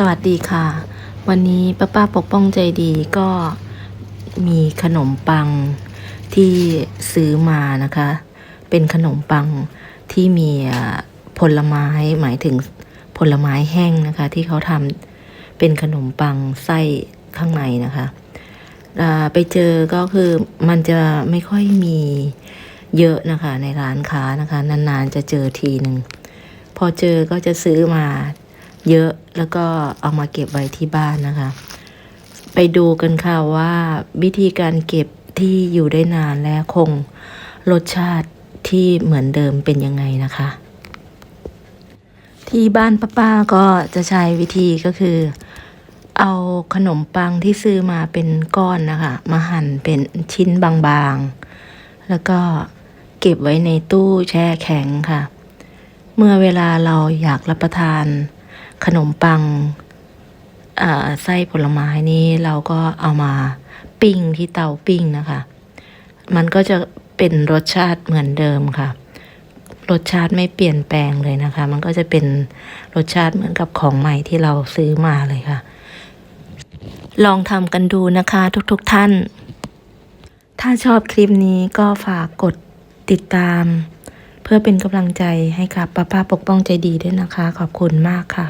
สวัสดีค่ะ วันนี้ป้าป้าปกป้องใจดีก็มีขนมปังที่ซื้อมานะคะ เป็นขนมปังที่มีผลไม้หมายถึงผลไม้แห้งนะคะ ที่เขาทำเป็นขนมปังไส้ข้างในนะคะไปเจอก็คือมันจะไม่ค่อยมีเยอะนะคะในร้านค้านะคะ นานๆจะเจอทีหนึ่งพอเจอก็จะซื้อมา เยอะแล้วก็เอามาเก็บไว้ที่บ้านนะคะ ไปดูกันค่ะว่าวิธีการเก็บที่อยู่ได้นานและคงรสชาติที่เหมือนเดิมเป็นยังไงนะคะ ที่บ้านป้าป้าก็จะใช้วิธีก็คือ เอาขนมปังที่ซื้อมาเป็นก้อนนะคะ มาหั่นเป็นชิ้นบางๆ แล้วก็เก็บไว้ในตู้แช่แข็งค่ะ เมื่อเวลาเราอยากรับประทาน ขนมปังอ่าไส้ผลไม้นี้เราก็เอามาปิ้งที่เตาปิ้งนะคะ มันก็จะเป็นรสชาติเหมือนเดิมค่ะ รสชาติไม่เปลี่ยนแปลงเลยนะคะ มันก็จะเป็นรสชาติเหมือนกับของใหม่ที่เราซื้อมาเลยค่ะ ลองทำกันดูนะคะทุกๆทท่าน ถ้าชอบคลิปนี้ก็ฝากกดติดตาม เพื่อเป็นกำลังใจให้กับป้าป้าปกป้องใจดีด้วยนะคะ ขอบคุณมากค่ะ